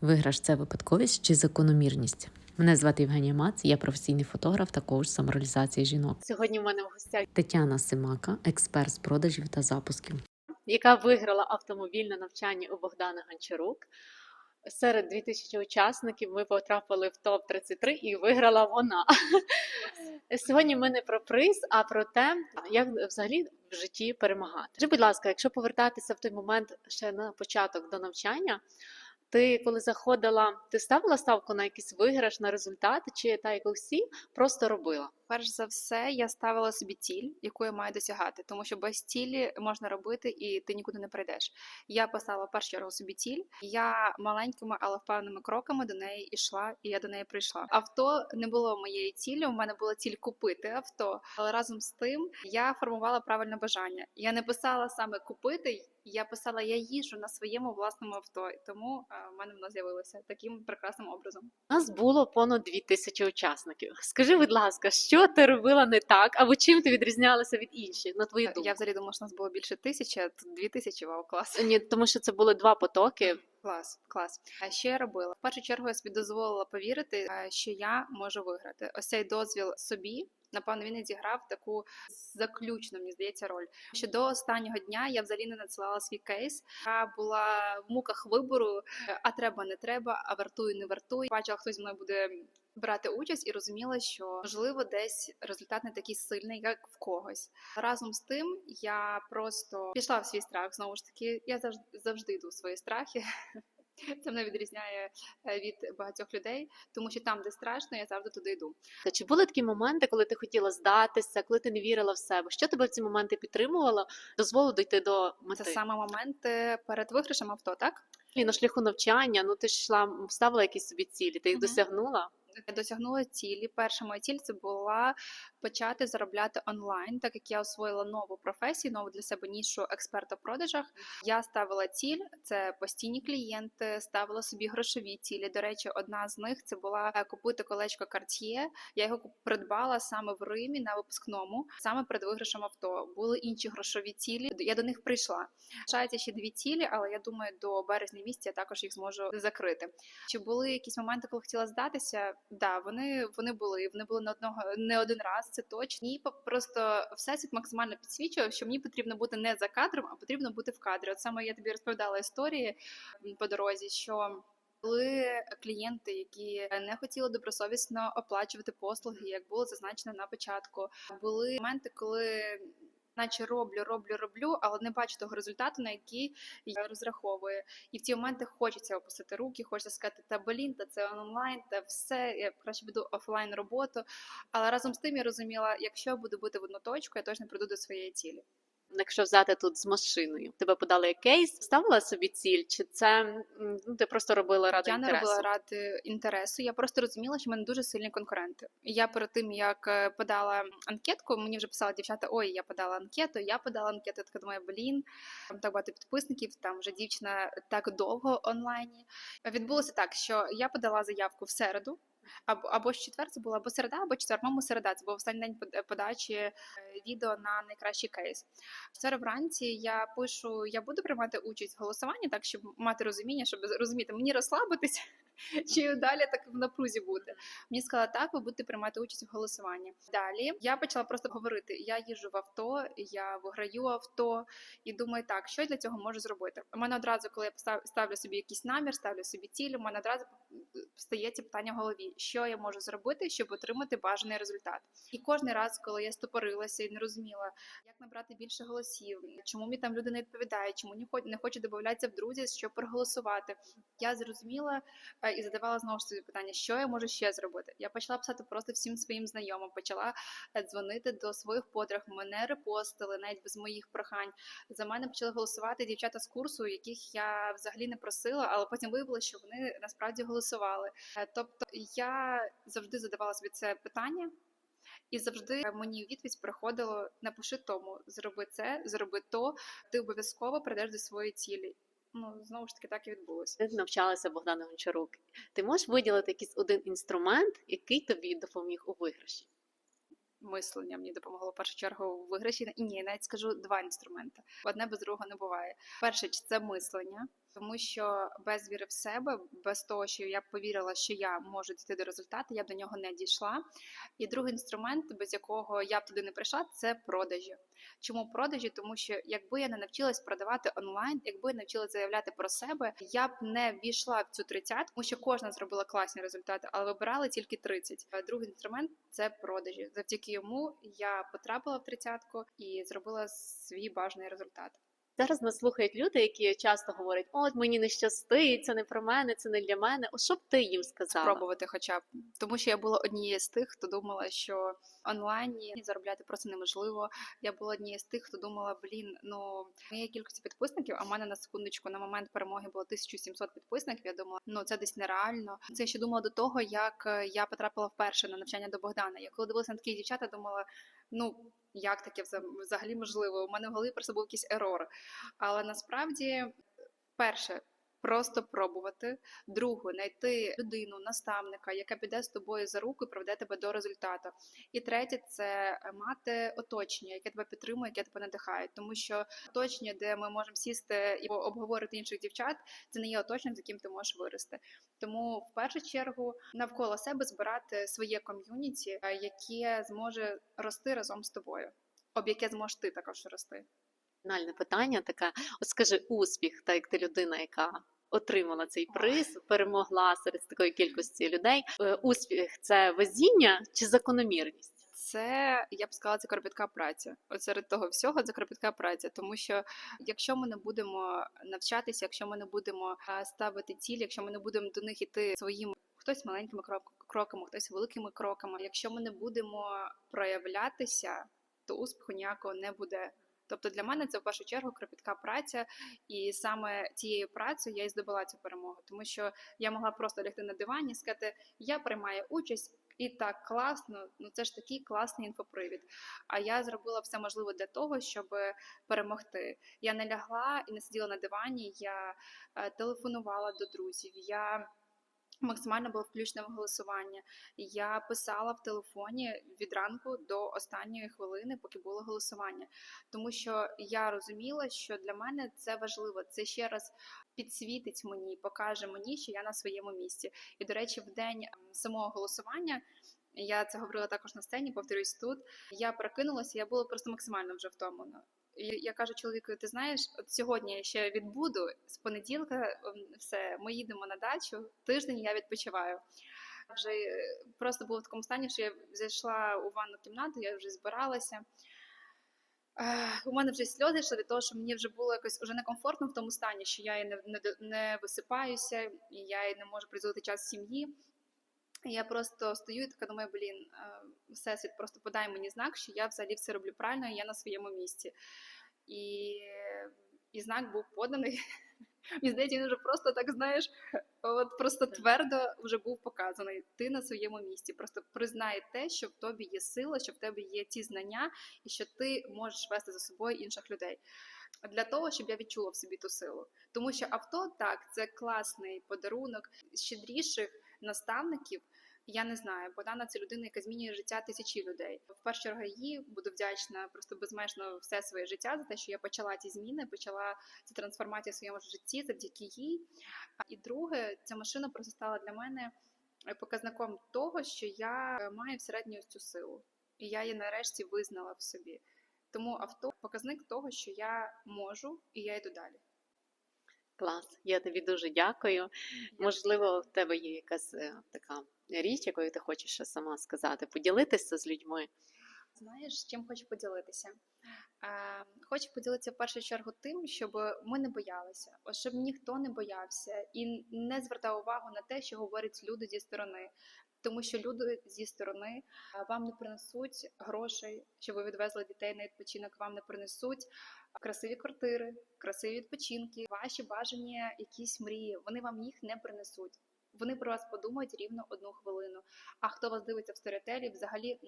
Виграш це випадковість чи закономірність? Мене звати Євгенія Мац, я професійний фотограф та коуч самореалізації жінок. Сьогодні в мене в гостях, Тетяна Симака, експерт з продажів та запусків. яка виграла автомобільне навчання у Богдана Гончарук. Серед 2000 учасників ми потрапили в топ 33 і виграла вона. Сьогодні ми не про приз, а про те, як взагалі в житті перемагати. Скажи, будь ласка, якщо повертатися в той момент ще на початок до навчання, ти коли заходила, ти ставила ставку на якийсь виграш, на результат, чи та як усі просто робила? Перш за все, я ставила собі ціль, яку я маю досягати, тому що без цілі можна робити і ти нікуди не прийдеш. Я поставила першу чергу собі ціль. Я маленькими, але впевненими кроками до неї йшла, і я до неї прийшла. Авто не було моєї цілі. У мене була ціль купити авто, але разом з тим я формувала правильне бажання. Я не писала саме купити. Я писала, я їжу на своєму власному авто, і тому е, в мене воно з'явилося таким прекрасним образом. У нас було понад 2000 учасників. Скажи, будь ласка, що ти робила не так, або чим ти відрізнялася від інших, на твою думку? Я взагалі думала, що нас було більше тисячі, а тут дві тисячі вау, клас. Ні, тому що це були два потоки. Клас, клас. А що я робила? В першу чергу я собі дозволила повірити, е, що я можу виграти. Ось цей дозвіл собі. Напевно, він і зіграв таку заключну, мені здається, роль. Що до останнього дня я взагалі не надсилала свій кейс. Я була в муках вибору, е, а треба, не треба, а вартую, не вартую. Бачила, хтось зі мною буде брати участь і розуміла, що можливо десь результат не такий сильний, як в когось. Разом з тим, я просто пішла в свій страх. Знову ж таки, я завжди завжди йду в свої страхи. Це мене відрізняє е, від багатьох людей, тому що там, де страшно, я завжди туди йду. Та Чи були такі моменти, коли ти хотіла здатися, коли ти не вірила в себе? Що тебе в ці моменти підтримувало, дозволило дійти до мети? Це саме момент е, перед виграшем авто, так? І на шляху навчання, ну ти ж йшла, ставила якісь собі цілі, ти їх Мгм. досягнула. Я досягнула цілі. Перша моя ціль це була почати заробляти онлайн, так як я освоїла нову професію, нову для себе нішу експерта в продажах. Я ставила ціль, це постійні клієнти, ставила собі грошові цілі. До речі, одна з них це була купити колечко Cartier. Я його придбала саме в Римі на випускному, саме перед виграшем авто. Були інші грошові цілі. Я до них прийшла. Лишаються ще дві цілі, але я думаю, до березня місяця я також їх зможу закрити. Чи були якісь моменти, коли хотіла здатися? Да, вони вони були. Вони були не одного не один раз. Це точно. І просто всесвіт максимально підсвічував, що мені потрібно бути не за кадром, а потрібно бути в кадрі. От саме я тобі розповідала історії по дорозі, що. Були клієнти, які не хотіли добросовісно оплачувати послуги, як було зазначено на початку. Були моменти, коли наче роблю, роблю, роблю, але не бачу того результату, на який я розраховую. І в ті моменти хочеться опустити руки, хочеться сказати, та блін, та це онлайн, та все. Я краще буду офлайн роботу. Але разом з тим я розуміла, якщо я буду бути в одну точку, я точно прийду до своєї цілі. Якщо взяти тут з машиною, тебе подали кейс, ставила собі ціль, чи це ну, ти просто робила ради я не робила ради інтересу. Я просто розуміла, що в мене дуже сильні конкуренти. І Я перед тим як е, подала анкетку, мені вже писали дівчата: ой, я подала анкету, я подала анкету. Я така думаю, блін, там так багато підписників. Там вже дівчина так довго онлайні. Відбулося так, що я подала заявку в середу. Або або ж четвер це було, або середа, або четвер, мому середа. Це був останній день под- подачі е, відео на найкращий кейс. Вчора вранці я пишу: я буду приймати участь в голосуванні, так щоб мати розуміння, щоб розуміти, мені розслабитись чи далі так в напрузі бути. Мені сказали, так, ви будете приймати участь в голосуванні. Далі я почала просто говорити: я їжджу в авто, я виграю авто, і думаю, так, що я для цього можу зробити. У мене одразу, коли я ставлю собі якийсь намір, ставлю собі ціль, у мене одразу стає це питання в голові, що я можу зробити, щоб отримати бажаний результат. І кожен раз, коли я стопорилася і не розуміла, як набрати більше голосів, чому мені там люди не відповідають, чому не хочуть не хочуть додатися в друзі, щоб проголосувати. Я зрозуміла е, і задавала знову собі питання, що я можу ще зробити. Я почала писати просто всім своїм знайомим, почала е, дзвонити до своїх подруг, мене репостили навіть без моїх прохань. За мене почали голосувати дівчата з курсу, яких я взагалі не просила, але потім виявилося, що вони насправді голосували. Е, Тобто я завжди задавала собі це питання. І завжди мені відповідь приходило: напиши тому, зроби це, зроби то, ти обов'язково прийдеш до своєї цілі. Ну знову ж таки, так і відбулося. Ти навчалася Богдана Гончарук. Ти можеш виділити якийсь один інструмент, який тобі допоміг у виграші? Мислення мені допомогло в першу чергу у виграші. І ні, навіть скажу два інструменти. Одне без другого не буває. Перше, це мислення. Тому що без віри в себе, без того, що я повірила, що я можу дійти до результату, я до нього не дійшла. І другий інструмент, без якого я б туди не прийшла, це продажі. Чому продажі? Тому що якби я не навчилась продавати онлайн, якби я навчилась заявляти про себе, я б не ввійшла в цю тридцятку, тому що кожна зробила класні результати, але вибирали тільки 30. А Другий інструмент це продажі. Завдяки йому я потрапила в тридцятку і зробила свій бажаний результат. Зараз нас слухають люди, які часто говорять: от мені не щастить, це не про мене, це не для мене. От що б ти їм сказала? спробувати, хоча б тому, що я була однією з тих, хто думала, що онлайні заробляти просто неможливо. Я була однією з тих, хто думала, блін, ну моєї кількості підписників, а в мене на секундочку на момент перемоги було 1700 підписників. Я думала, ну це десь нереально. Це я ще думала до того, як е, я потрапила вперше на навчання до Богдана. Я коли дивилася на такі дівчата, думала, ну. Як таке вза- взагалі можливо? У мене в голові просто був якийсь ерор. Але насправді, перше, просто пробувати. Друге, знайти людину, наставника, яка піде з тобою за руку і проведе тебе до результату. І третє це мати оточення, яке тебе підтримує, яке тебе надихає. Тому що оточення, де ми можемо сісти і обговорити інших дівчат, це не є оточенням, з яким ти можеш вирости. Тому в першу чергу навколо себе збирати своє ком'юніті, е, яке зможе рости разом з тобою, об яке зможеш ти також рости. Фінальне питання таке: от скажи успіх, так як ти людина, яка отримала цей приз, перемогла серед такої кількості людей. Е, Успіх це везіння чи закономірність? Це я б сказала, це кропітка праця. От серед того всього це кропітка праця. Тому що якщо ми не будемо навчатися, якщо ми не будемо ставити цілі, якщо ми не будемо до них іти своїм хтось маленькими крок- кроками, хтось великими кроками. Якщо ми не будемо проявлятися, то успіху ніякого не буде. Тобто для мене це в першу чергу кропітка праця, і саме цією працею я і здобула цю перемогу, тому що я могла просто лягти на дивані і сказати, я приймаю участь. І так класно, ну це ж такий класний інфопривід. А я зробила все можливе для того, щоб перемогти. Я не лягла і не сиділа на дивані. Я е, телефонувала до друзів. Я максимально була включена в голосування. Я писала в телефоні від ранку до останньої хвилини, поки було голосування. Тому що я розуміла, що для мене це важливо. Це ще раз підсвітить мені, покаже мені, що я на своєму місці. І, до речі, в день ем, самого голосування. Я це говорила також на сцені, повторюсь тут. Я прокинулася, я була просто максимально вже втомлена. Я кажу чоловіку, ти знаєш, от сьогодні я ще відбуду з понеділка, ем, все, ми їдемо на дачу. Тиждень я відпочиваю. Вже е, просто була в такому стані, що я зайшла у ванну кімнату, я вже збиралася. У мене вже сльози йшли від того, що мені вже було якось уже некомфортно в тому стані, що я не, не, не висипаюся, і я і не можу приділити час сім'ї. І Я просто стою і така думаю, блін, е, всесвіт, просто подай мені знак, що я взагалі все роблю правильно, і я на своєму місці. І, і знак був поданий. Мені здається, він вже просто так знаєш, от просто твердо вже був показаний. Ти на своєму місці. Просто признай те, що в тобі є сила, що в тебе є ці знання, і що ти можеш вести за собою інших людей. Для того, щоб я відчула в собі ту силу. Тому що авто так, це класний подарунок щедріших наставників. Я не знаю, Богдана це людина, яка змінює життя тисячі людей. В першу чергу їй буду вдячна просто безмежно все своє життя за те, що я почала ці зміни, почала цю трансформацію в своєму житті завдяки їй. І друге, ця машина просто стала для мене е, показником того, що я е, маю всередині ось цю силу, і я її нарешті визнала в собі. Тому авто показник того, що я можу, і я йду далі. Клас, я тобі дуже дякую. Можливо, в тебе є якась е, така річ, якою ти хочеш ще сама сказати, поділитися з людьми. Знаєш, чим хочу поділитися? Е, хочу поділитися в першу чергу тим, щоб ми не боялися, щоб ніхто не боявся і не звертав увагу на те, що говорять люди зі сторони. Тому що люди зі сторони е, вам не принесуть грошей, щоб ви відвезли дітей на відпочинок, вам не принесуть красиві квартири, красиві відпочинки, ваші бажані якісь мрії. Вони вам їх не принесуть. Вони про вас подумають рівно одну хвилину. А хто вас дивиться в сторітелі, взагалі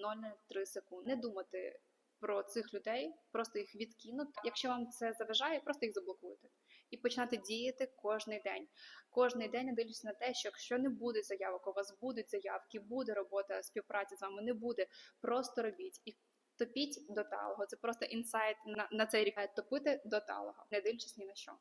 0,3 секунди. Не думати про цих людей, просто їх відкинути. Якщо вам це заважає, просто їх заблокуйте. І починати діяти кожний день. Кожний день не дивлячись на те, що якщо не буде заявок, у вас будуть заявки, буде робота, співпраця з вами не буде. Просто робіть і топіть до талого. Це просто інсайт на, на цей рік. Топити до талого, не дивлячись ні на що.